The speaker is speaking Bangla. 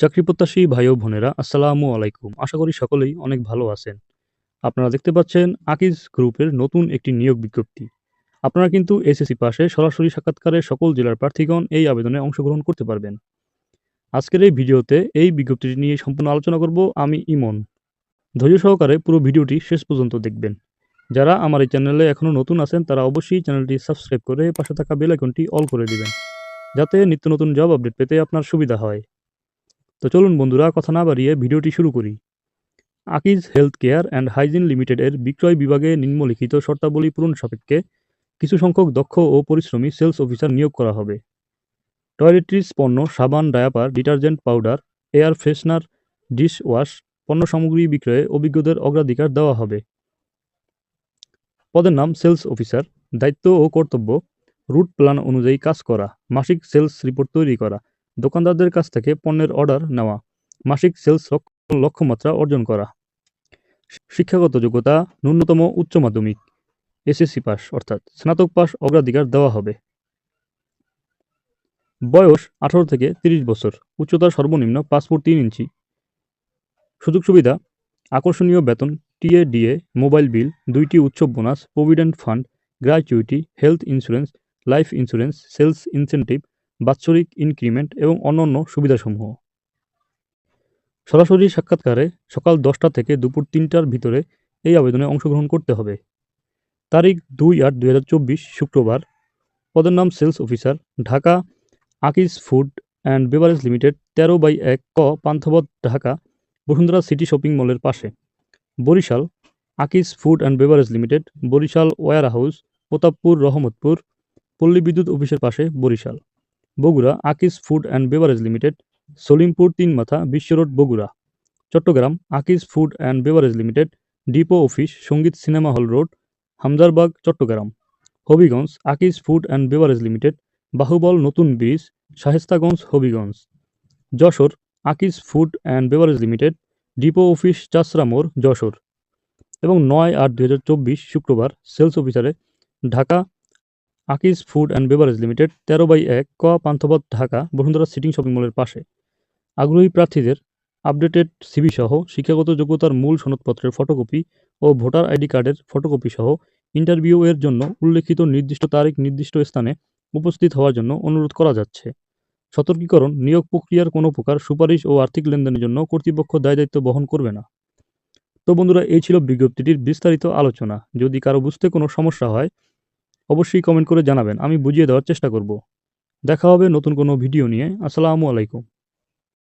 চাকরি প্রত্যাশী ভাই ও বোনেরা, আসসালামু আলাইকুম। আশা করি সকলেই অনেক ভালো আছেন। আপনারা দেখতে পাচ্ছেন আকিজ গ্রুপের নতুন একটি নিয়োগ বিজ্ঞপ্তি। আপনারা কিন্তু এসএসসি পাশে সরাসরি সাক্ষাৎকারে সকল জেলার প্রার্থীগণ এই আবেদনে অংশগ্রহণ করতে পারবেন। আজকের এই ভিডিওতে এই বিজ্ঞপ্তিটি নিয়ে সম্পূর্ণ আলোচনা করব আমি ইমন। ধৈর্য সহকারে পুরো ভিডিওটি শেষ পর্যন্ত দেখবেন। যারা আমার এই চ্যানেলে এখনও নতুন আছেন, তারা অবশ্যই চ্যানেলটি সাবস্ক্রাইব করে পাশে থাকা বেল আইকনটি অল করে দিবেন। যাতে নিত্য নতুন জব আপডেট পেতে আপনার সুবিধা হয়। তো চলুন বন্ধুরা, কথা না বাড়িয়ে ভিডিওটি শুরু করি। Akij health care and hygiene লিমিটেডের বিক্রয় বিভাগে নিম্নলিখিত শর্তাবলী পূরণ সাপেক্ষে কিছু সংখ্যক দক্ষ ও পরিশ্রমী সেলস অফিসার নিয়োগ করা হবে। টয়লেট্রিজ, পণ্য, সাবান, diaper, detergent powder, air freshener, dish wash, পণ্য সামগ্রী বিক্রয়ে অভিজ্ঞদের অগ্রাধিকার দেওয়া হবে। পদের নাম সেলস অফিসার, দায়িত্ব ও কর্তব্য, রুট প্ল্যান অনুযায়ী কাজ করা, মাসিক সেলস রিপোর্ট তৈরি করা। দোকানদারদের কাছ থেকে পণ্যের অর্ডার নেওয়া, মাসিক সেলস লক্ষ্যমাত্রা অর্জন করা। শিক্ষাগত যোগ্যতা, ন্যূনতম উচ্চ মাধ্যমিক, এসএসসি পাস, অর্থাৎ স্নাতক পাস অগ্রাধিকার দেওয়া হবে। বয়স আঠারো থেকে তিরিশ বছর, উচ্চতা সর্বনিম্ন পাঁচ ফুট তিন ইঞ্চি। সুযোগ সুবিধা, আকর্ষণীয় বেতন টিএডিএ মোবাইল বিল, দুইটি উৎসব bonus, provident fund gratuity health insurance, life insurance, sales incentive বাৎসরিক ইনক্রিমেন্ট এবং অন্যান্য সুবিধাসমূহ। সরাসরি সাক্ষাৎকারে সকাল দশটা থেকে দুপুর তিনটার ভিতরে এই আবেদনে অংশগ্রহণ করতে হবে। তারিখ দুই আট দুই হাজার চব্বিশ, শুক্রবার। পদের নাম sales officer, Dhaka Akij food and beverage limited, তেরো বাই এক ক পান্থপথ ঢাকা, বসুন্ধরা সিটি শপিং মলের পাশে। Barishal Akij food and beverage limited, Barishal warehouse, Pratappur, Rahmatpur, পল্লী বিদ্যুৎ অফিসের পাশে, Barishal. Bogura Akij food and beverage limited, Salimpur তিন মাথা বিশ্ব road, Bogura. Chattogram Akij food and beverage limited, depot office Sangeet cinema hall road Hamdarbagh Chattogram. Habiganj Akij food and beverage limited, Bahubal নতুন bridge, Shayestaganj Habiganj. Jashore Akij food and beverage limited, depot office Chasra মোড়, যশোর। এবং নয় আট দু শুক্রবার sales অফিসারে Dhaka Akij food and beverage limited, তেরো বাই এক, ক, পান্থপথ, ঢাকা, বসুন্ধরা সিটিং শপিং মলের পাশে। আগ্রহী প্রার্থীদের আপডেটেড সিভি সহ শিক্ষাগত যোগ্যতার মূল সনদপত্রের ফটোকপি ও ভোটার আইডি কার্ডের ফটোকপি সহ ইন্টারভিউ এর জন্য উল্লেখিত নির্দিষ্ট তারিখ নির্দিষ্ট স্থানে উপস্থিত হওয়ার জন্য অনুরোধ করা যাচ্ছে। সতর্কীকরণ, নিয়োগ প্রক্রিয়ার কোনো প্রকার সুপারিশ ও আর্থিক লেনদেনের জন্য কর্তৃপক্ষ দায় দায়িত্ব বহন করবে না। তো বন্ধুরা, এই ছিল বিজ্ঞপ্তিটির বিস্তারিত আলোচনা। যদি কারও বুঝতে কোনো সমস্যা হয় অবশ্যই কমেন্ট করে জানাবেন। আমি বুঝিয়ে দেওয়ার চেষ্টা করব। দেখা হবে নতুন কোনো ভিডিও নিয়ে। আসসালামু আলাইকুম।